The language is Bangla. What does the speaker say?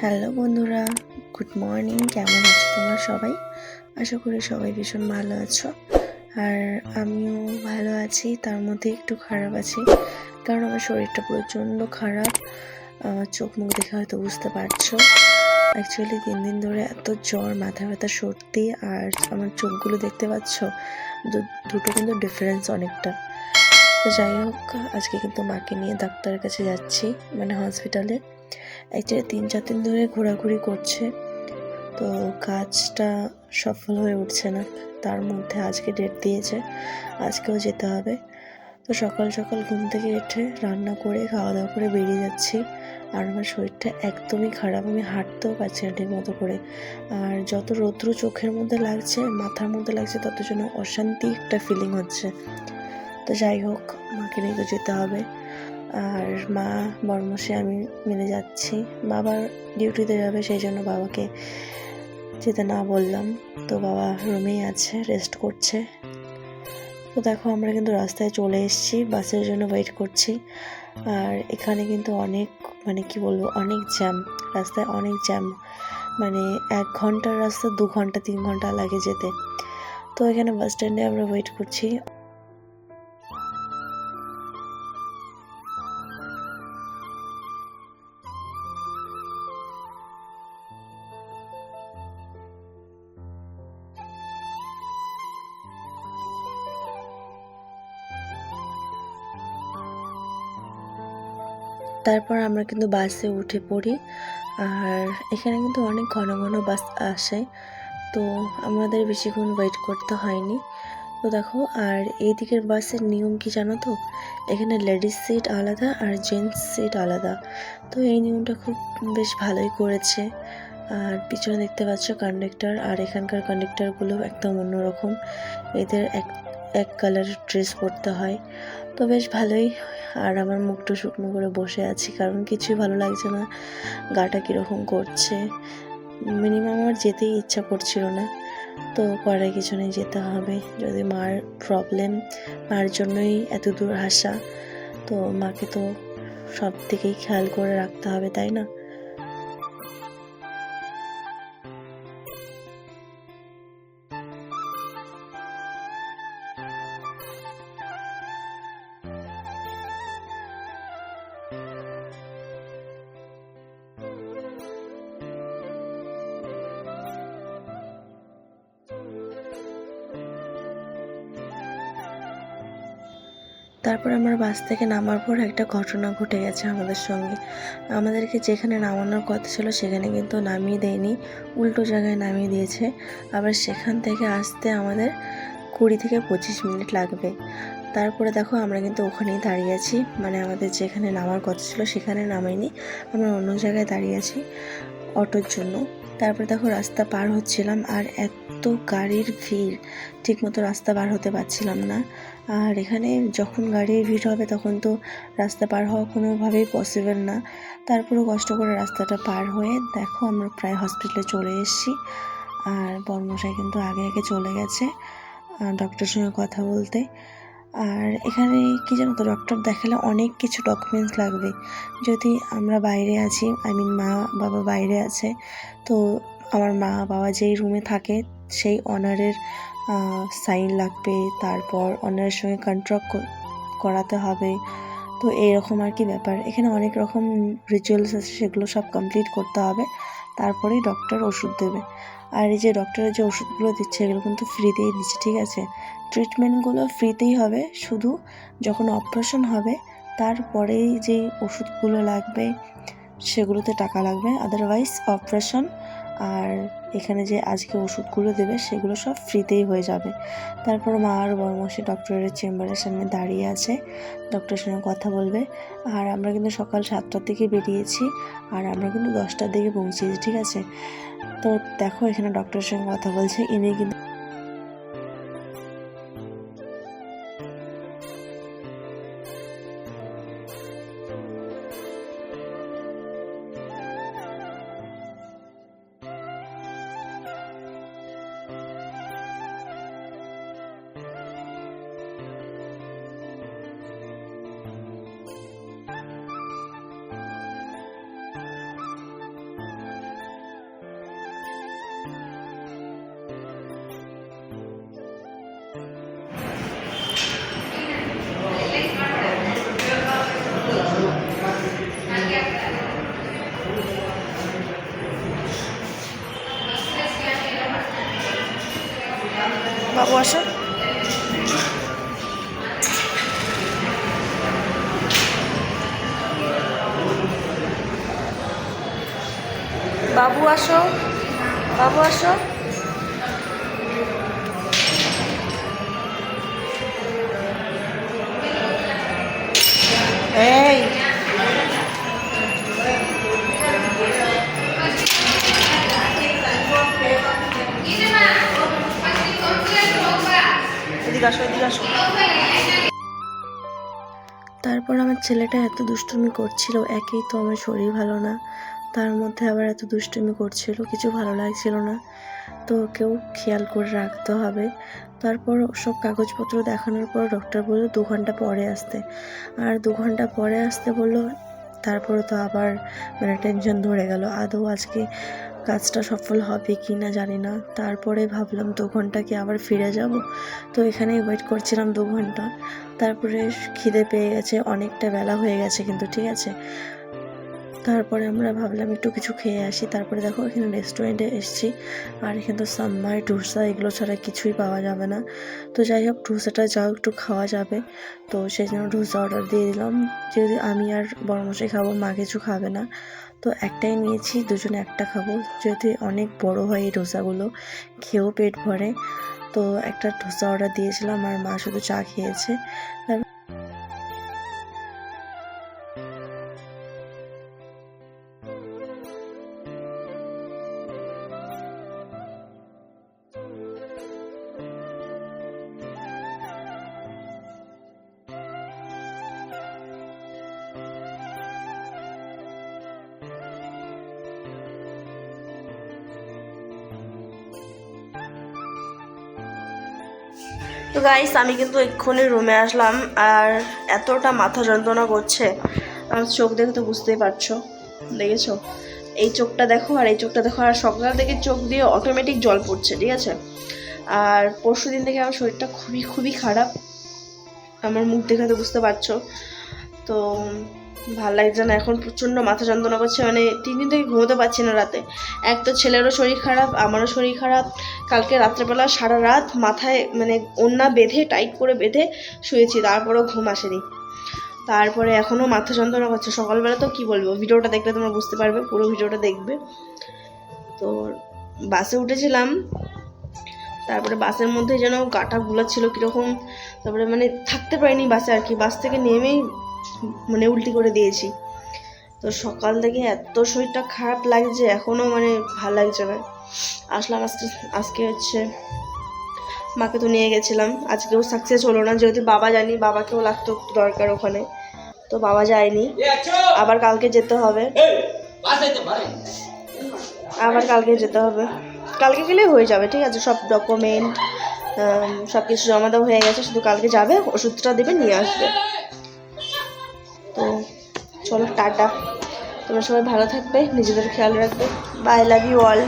হ্যালো বন্ধুরা, গুড মর্নিং, কেমন আছো তোমরা সবাই? আশা করি সবাই ভীষণ ভালো আছো। আর আমিও ভালো আছি, তার মধ্যে একটু খারাপ আছি, কারণ আমার শরীরটা প্রচণ্ড খারাপ। চোখ মুখ দেখে হয়তো বুঝতে পারছ। অ্যাকচুয়ালি তিন দিন ধরে এত জ্বর, মাথা ব্যথা সর্দি আর আমার চোখগুলো দেখতে পাচ্ছ? দুটো কিন্তু ডিফারেন্স অনেকটা। তো যাই হোক, আজকে কিন্তু মাকে নিয়ে ডাক্তারের কাছে যাচ্ছি মানে হসপিটালে অ্যাকচুয়ালি তিন, চার দিন ধরে ঘোরাঘুরি করছে। তো কাজটা সফল হয়ে উঠছে না। তার মধ্যে আজকে ডেট দিয়েছে, আজকেও যেতে হবে। তো সকাল সকাল ঘুম থেকে উঠে রান্না করে খাওয়া দাওয়া করে বেরিয়ে যাচ্ছি। আর আমার শরীরটা একদমই খারাপ, আমি হাঁটতেও পারছি না ঠিক মতো করে। আর যত রৌদ্র চোখের মধ্যে লাগছে, মাথার মধ্যে লাগছে, তত যেন অশান্তি একটা ফিলিং হচ্ছে। তো যাই হোক, মাকে নিয়ে তো যেতে হবে। আর মা বর্মসে আমি মিলে যাচ্ছি। বাবার ডিউটিতে যাবে, সেই জন্য বাবাকে যেতে না বললাম। তো বাবা রুমেই আছে, রেস্ট করছে। তো দেখো, আমরা কিন্তু রাস্তায় চলে এসেছি, বাসের জন্য ওয়েট করছি। আর এখানে কিন্তু অনেক মানে কি বলব, অনেক জ্যাম। রাস্তায় অনেক জ্যাম। মানে এক ঘণ্টার রাস্তা, দু ঘণ্টা, তিন ঘণ্টা লাগে যেতে। তো এখানে বাস স্ট্যান্ডে আমরা ওয়েট করছি। তারপর আমরা কিন্তু বাসে উঠে পড়ি। আর এখানে কিন্তু অনেক ঘন ঘন বাস আসে। তো আমাদের বেশিক্ষণ ওয়েট করতে হয়নি। তো দেখো, আর এই দিকের বাসের নিয়ম কি জানো তো? এখানে লেডিস সিট আলাদা আর জেন্টস সিট আলাদা। তো এই নিয়মটা খুব বেশ ভালোই করেছে। আর পিছনে দেখতে পাচ্ছ কন্ডাক্টর আর এখানকার কন্ডাক্টরগুলো একদম অন্যরকম। এদের এক এক কালারের ড্রেস পরতে হয়। তো বেশ ভালোই আর আমার মুখটা শুকনো করে বসে আছি, কারণ কিছুই ভালো লাগছে না। গাটা কীরকম করছে? মিনিমাম আমার যেতেই ইচ্ছা করছিল না। তো করার কিছু নেই যেতে হবে। যদি মার প্রবলেম মার জন্যই এত দূর আসা, তো মাকে তো সব থেকেই খেয়াল করে রাখতে হবে, তাই না? তারপর আমার বাস থেকে নামার পর একটা ঘটনা ঘটে গেছে আমাদের সঙ্গে। আমাদেরকে যেখানে নামানোর কথা ছিল সেখানে কিন্তু নামিয়ে দেয়নি, উল্টো জায়গায় নামিয়ে দিয়েছে। আবার সেখান থেকে আসতে আমাদের কুড়ি থেকে পঁচিশ মিনিট লাগবে। তারপরে দেখো আমরা কিন্তু ওখানেই দাঁড়িয়ে আছি মানে আমাদের যেখানে নামার কথা ছিল সেখানে নামাইনি, আমরা অন্য জায়গায় দাঁড়িয়ে আছি অটোর জন্য। তারপরে দেখো রাস্তা পার হচ্ছিলাম আর এত গাড়ির ভিড়, ঠিকমতো রাস্তা পার হতে পারছিলাম না। আর এখানে যখন গাড়ির ভিড় হবে তখন তো রাস্তা পার হওয়া কোনোভাবেই পসিবল না। তারপরেও কষ্ট করে রাস্তাটা পার হয়ে দেখো আমরা প্রায় হসপিটালে চলে এসেছি। আর বর্মশাই কিন্তু আগে আগে চলে গেছে ডক্টরের সঙ্গে কথা বলতে। আর এখানে কি জানো তো ডক্টর দেখালে অনেক কিছু ডকুমেন্টস লাগবে। যদি আমরা বাইরে আছি আই মিন মা বাবা বাইরে আছে, তো আমার মা বাবা যেই রুমে থাকে, সেই অনারের সাইন লাগবে। তারপর অনারের সঙ্গে কন্ট্রাক্ট করাতে হবে। তো এইরকম আর কি ব্যাপার। এখানে অনেক রকম রিচুয়ালস আছে, সেগুলো সব কমপ্লিট করতে হবে। তারপরেই ডক্টর ওষুধ দেবে। আর এই যে ডক্টরের যে ওষুধগুলো দিচ্ছে, এগুলো কিন্তু ফ্রিতেই দিচ্ছে, ঠিক আছে? ট্রিটমেন্টগুলো ফ্রিতেই হবে। শুধু যখন অপারেশন হবে, তারপরেই যে ওষুধগুলো লাগবে, সেগুলোতে টাকা লাগবে। আদারওয়াইজ অপারেশন আর এখানে যে আজকে ওষুধগুলো দেবে সেগুলো সব ফ্রিতেই হয়ে যাবে। তারপর মা আর বরমশে ডক্টরের চেম্বারের সামনে দাঁড়িয়ে আছে। ডক্টরের সঙ্গে কথা বলবে। আর আমরা কিন্তু সকাল সাতটার দিকে বেরিয়েছি আর আমরা কিন্তু দশটার দিকে পৌঁছেছি, ঠিক আছে? তো দেখো এখানে ডক্টরের সঙ্গে কথা বলছে। ইনি কিন্তু বাবু আসো বাবু আসো বাবু আসো। এই তারপর আমার ছেলেটা এত দুষ্টুমি করছিল, একেই তো আমার শরীর ভালো না। তার মধ্যে আবার এত দুষ্টুমি করছিল, কিছু ভালো লাগছিল না। তো কেউ খেয়াল করে রাখতে হবে। তারপর সব কাগজপত্র দেখানোর পর ডক্টর বলল, দু ঘণ্টা পরে আসতে। আর দু ঘণ্টা পরে আসতে বলল, তারপরে তো আবার মানে টেনশন ধরে গেল। আদৌ আজকে কাজটা সফল হবে কি না জানি না। তারপরে ভাবলাম, দু ঘণ্টা কি আবার ফিরে যাব? তো এখানেই ওয়েট করছিলাম দু ঘণ্টা। তারপরে খিদে পেয়ে গেছে, অনেকটা বেলা হয়ে গেছে কিন্তু, ঠিক আছে? তারপরে আমরা ভাবলাম একটু কিছু খেয়ে আসি। তারপরে দেখো এখানে রেস্টুরেন্টে এসেছি। আর এখানে তো সাম্মার ডোসা এগুলো ছাড়া কিছুই পাওয়া যাবে না। তো যাই হোক ডোসাটা যাও, একটু খাওয়া যাবে। তো সেই জন্য ডোসা অর্ডার দিয়ে দিলাম। যদি আমি আর বড়মশাই খাব, মা কিছু খাবে না। তো একটাই নিয়েছি, দুজনে একটা খাব। যদি অনেক বড় হয় এই ডোসাগুলো খেয়েও পেট ভরে। তো একটা ডোসা অর্ডার দিয়েছিলাম, আর মা শুধু চা খেয়েছে। তো গাইস আমি কিন্তু এক্ষুনি রুমে আসলাম আর এতটা মাথা যন্ত্রণা করছে। আমার চোখ দেখে তো বুঝতেই পারছ। দেখেছ? এই চোখটা দেখো আর এই চোখটা দেখো আর সকাল থেকে চোখ দিয়ে অটোমেটিক জল পড়ছে, ঠিক আছে? আর পরশু দিন থেকে আমার শরীরটা খুবই খুবই খারাপ। আমার মুখ দেখে তো বুঝতে পারছ। তো ভালো লাগছে না। এখন প্রচণ্ড মাথা যন্ত্রণা করছে মানে তিন দিন থেকে ঘুমোতে পারছি না রাতে। এক তো ছেলেরও শরীর খারাপ, আমারও শরীর খারাপ। কালকে রাত্রেবেলা সারা রাত মাথায় মানে ওন্না বেঁধে টাইট করে বেঁধে শুয়েছি, তারপরেও ঘুম আসেনি। তারপরে এখনও মাথা যন্ত্রণা করছে। সকালবেলা তো কি বলব, ভিডিওটা দেখলে তোমরা বুঝতে পারবে, পুরো ভিডিওটা দেখবে। তো বাসে উঠেছিলাম, তারপরে বাসের মধ্যে যেন গাটা গুলাচ্ছিল কীরকম। তারপরে মানে থাকতে পারিনি বাসে আর কি। বাস থেকে নেমেই মানে উল্টি করে দিয়েছি। তো সকাল থেকে এত শরীরটা খারাপ লাগছে এখনও মানে ভালো লাগছে না। আসলাম আজকে আজকে হচ্ছে মাকে তো নিয়ে গেছিলাম। আজকেও সাকসেস হলো না, যেহেতু বাবা জানি, বাবাকেও লাগতো দরকার ওখানে। তো বাবা যায়নি। আবার কালকে যেতে হবে। আবার কালকে যেতে হবে। কালকে গেলেই হয়ে যাবে, ঠিক আছে? সব ডকুমেন্ট সব কিছু জমা দেওয়া হয়ে গেছে, শুধু কালকে যাবে, ওষুধটা দেবে, নিয়ে আসবে। চলো টাটা। তোমরা সবাই ভালো থাকবে নিজেদের খেয়াল রাখবে। By love you all